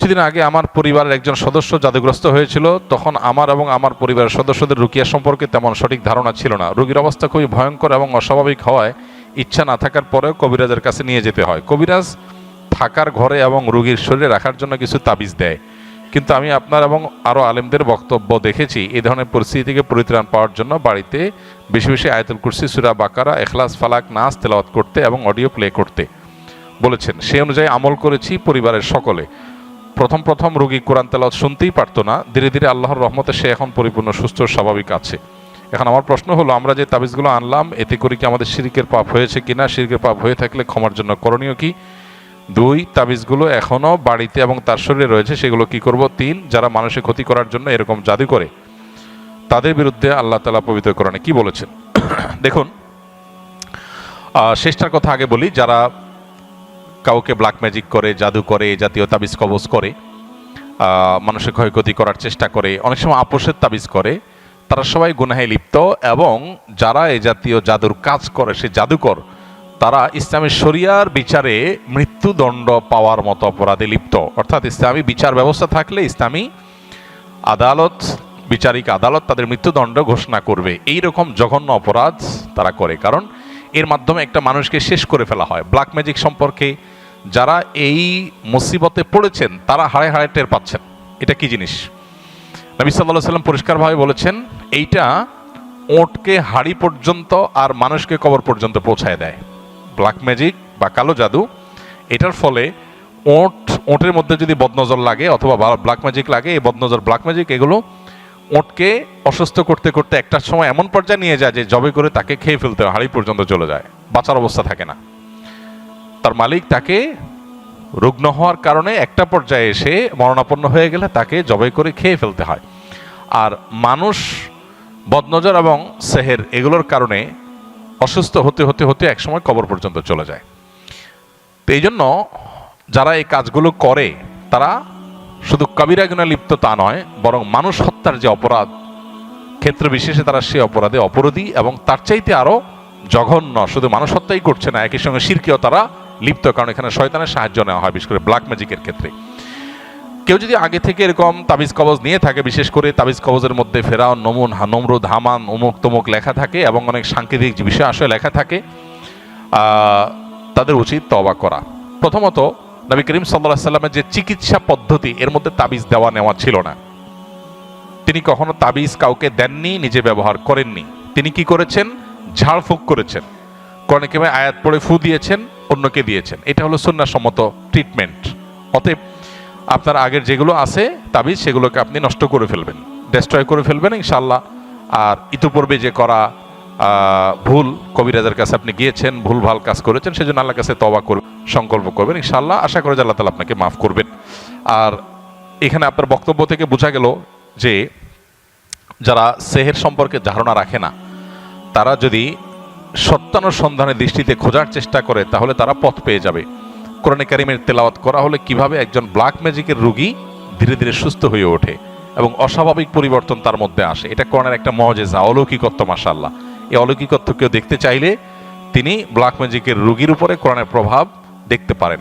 কিছুদিন আগে আমার পরিবারের একজন সদস্য জাদুগ্রস্ত হয়েছিল, তখন আমার এবং আমার পরিবারের সদস্যদের রুকিয়া সম্পর্কে তেমন সঠিক ধারণা ছিল না। রোগীর অবস্থা খুবই ভয়ঙ্কর এবং অস্বাভাবিক হওয়ায় ইচ্ছা না থাকার পরেও কবিরাজের কাছে নিয়ে যেতে হয়। কবিরাজ থাকার ঘরে এবং রুগীর শরীরে রাখার জন্য কিছু তাবিজ দেয়। কিন্তু আমি আপনার এবং আরও আলেমদের বক্তব্য দেখেছি এই ধরনের পরিস্থিতি থেকে পরিত্রাণ পাওয়ার জন্য বাড়িতে বেশি বেশি আয়তুল কুরসি, সুরা বাকারা, এখলাস, ফালাক, নাচ, তেলাওয়াত করতে এবং অডিও প্লে করতে বলেছেন। সেই অনুযায়ী আমল করেছি পরিবারের সকলে। প্রথম প্রথম রোগী কোরআন তেলাওয়াত শুনতেই পারতো না। ধীরে ধীরে আল্লাহর রহমতে সে এখন পরিপূর্ণ, সুস্থ স্বাভাবিক আছে। এখন আমার প্রশ্ন হলো, আমরা যে তাবিজগুলো আনলাম, এতে করে কি আমাদের শিরিকের পাপ হয়েছে কিনা? শিরিকের পাপ হয়ে থাকলে ক্ষমার জন্য করণীয় কি? দুই, তাবিজগুলো এখনও বাড়িতে এবং তার শরীরে রয়েছে, সেগুলো কি করব? তিন, যারা মানুষের ক্ষতি করার জন্য এরকম জাদু করে, তাদের বিরুদ্ধে আল্লাহ তালা পবিত্র কোরআনে কি বলেছেন? দেখুন শেষটার কথা আগে বলি, যারা কাউকে ব্ল্যাক ম্যাজিক করে, জাদু করে জাতীয় তাবিজ কবজ করে মানুষের ক্ষয়ক্ষতি করার চেষ্টা করে, অনেক সময় আপোষের তাবিজ করে, তারা সবাই গুনাহে লিপ্ত এবং যারা এই জাতীয় জাদুর কাজ করে, সে জাদুকর, তারা ইসলামী শরিয়ার বিচারে মৃত্যুদণ্ড পাওয়ার মতো অপরাধে লিপ্ত। অর্থাৎ ইসলামী বিচার ব্যবস্থা থাকলে ইসলামী আদালত, বিচারিক আদালত তাদের মৃত্যুদণ্ড ঘোষণা করবে। এই রকম জঘন্য অপরাধ তারা করে। কারণ এর মাধ্যমে একটা মানুষকে শেষ করে ফেলা হয়। ব্ল্যাক ম্যাজিক সম্পর্কে যারা এই মুসিবতে পড়েছেন, তারা হাড়ে হাড়ে টের পাচ্ছেন। এটা কি জিনিস? নবী সাল্লাহ সাল্লাম পরিষ্কারভাবে বলেছেন, এইটা ওটকে হাড়ি পর্যন্ত আর মানুষকে কবর পর্যন্ত পৌঁছায় দেয়। ব্ল্যাক ম্যাজিক বা কালো জাদু, এটার ফলে ওট, ওটের মধ্যে যদি বদনজর লাগে অথবা ব্ল্যাক ম্যাজিক লাগে, এই বদনজর, ব্ল্যাক ম্যাজিক, এগুলো ওটকে অসুস্থ করতে করতে একটা সময় এমন পর্যায়ে নিয়ে যায় যে জবে করে তাকে খেয়ে ফেলতে হয়, হাড়ি পর্যন্ত চলে যায়, বাঁচার অবস্থা থাকে না। তার মালিক তাকে রুগ্ন হওয়ার কারণে একটা পর্যায়ে এসে মরণাপন্ন হয়ে গেলে তাকে জবাই করে খেয়ে ফেলতে হয়। আর মানুষ, বদনজর এবং সেহের এগুলোর কারণে অসুস্থ হতে হতে হতে একসময় কবর পর্যন্ত চলে যায়। তো এই জন্য যারা এই কাজগুলো করে, তারা শুধু কবিরা লিপ্ত তা নয়, বরং মানুষ হত্যার যে অপরাধ, ক্ষেত্র বিশেষে তারা সে অপরাধে অপরাধী এবং তার চাইতে আরও জঘন্য, শুধু মানুষ হত্যাই করছে না, একই সঙ্গে শিরকেও তারা লিপ্ত, কারণ এখানে শয়তানের সাহায্য নেওয়া হয়, বিশেষ করে ব্ল্যাক ম্যাজিকের ক্ষেত্রে। কেউ যদি আগে থেকে এরকম তাবিজ কবজ নিয়ে থাকে, বিশেষ করে তাবিজ কবজের মধ্যে ফেরাও নমুন নমরুদ, হামান, অমুক, তমুক লেখা থাকে এবং অনেক সাংকেতিক বিষয় আসলে লেখা থাকে তাদের উচিত তবা করা। প্রথমত, নবী করিম সাল্লাহ সাল্লামের যে চিকিৎসা পদ্ধতি, এর মধ্যে তাবিজ দেওয়া নেওয়া ছিল না। তিনি কখনো তাবিজ কাউকে দেননি, নিজে ব্যবহার করেননি। তিনি কি করেছেন? ঝাড়ফুঁক করেছেন। কোরআনে কেমে আয়াত পড়ে ফু দিয়েছেন, অন্যকে দিয়েছেন। এটা হলো সন্ন্যাসম্মত ট্রিটমেন্ট অতএব আপনার আগের যেগুলো আছে, তাবিজ, সেগুলোকে আপনি নষ্ট করে ফেলবেন। ডেস্ট্রয় করে ফেলবেন ইনশাল্লাহ আর ইতিপূর্বে যে করা ভুল কবিরাজের কাছে আপনি গিয়েছেন, ভুল ভালো কাজ করেছেন, সেজন্য আল্লাহর কাছে তবা করবেন সংকল্প করবেন ইনশাল্লাহ আশা করে যে আল্লাহ তালা আপনাকে মাফ করবেন। আর এখানে আপনার বক্তব্য থেকে বোঝা গেল যে যারা সেহের সম্পর্কে ধারণা রাখে না, তারা যদি সত্যানুসন্ধানের দৃষ্টিতে খোঁজার চেষ্টা করে, তাহলে তারা পথ পেয়ে যাবে। কোরআনে কারিমের তেলাওয়াত করা হলে কীভাবে একজন ব্ল্যাক ম্যাজিকের রুগী ধীরে ধীরে সুস্থ হয়ে ওঠে এবং অস্বাভাবিক পরিবর্তন তার মধ্যে আসে। এটা কোরআনের একটা মজেজা, অলৌকিকত্ব মাসাল্লাহ এই অলৌকিকত্ব কেউ দেখতে চাইলে তিনি ব্ল্যাক ম্যাজিকের রুগীর উপরে কোরআনের প্রভাব দেখতে পারেন।